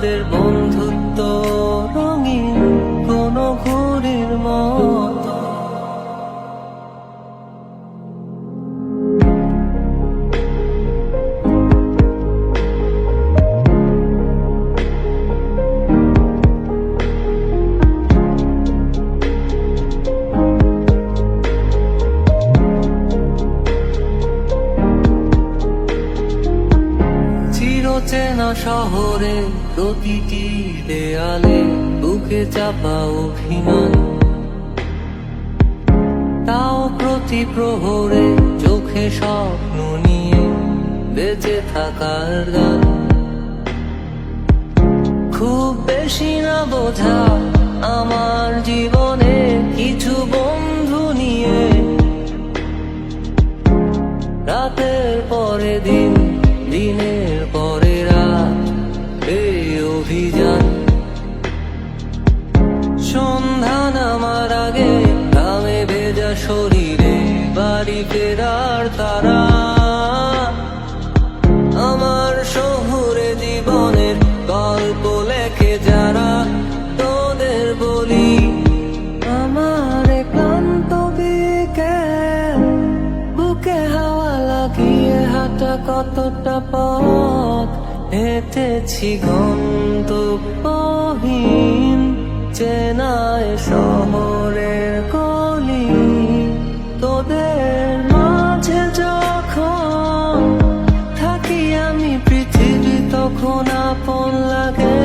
আমাদের বন্ধুত্ব। চিরচেনা শহরে প্রতিটি দেয়ালে বুকে চাপা অভিমান। তাও প্রতি প্রহরে চোখে স্বপ্ন নিয়ে বেঁচে থাকার গান। খুব বেশি না বোঝা আমার জীবনে কিছু বন্ধু নিয়ে। রাতের পরে দিন দিনের আগে ঘামে ভেজা শরীরে বাড়ি ফেরার তারা। আমার শহুরে জীবনের গল্প লেখে যারা, তোদের বলি, আমার ক্লান্ত বুকে হাওয়া লাগিয়ে হাঁটা কতটা পথ? হেঁটেছি গন্তব্যহীন চেনায় শহরের কলি তোদের মাঝে যখন থাকি আমি পৃথিবী তখন আপন লাগে।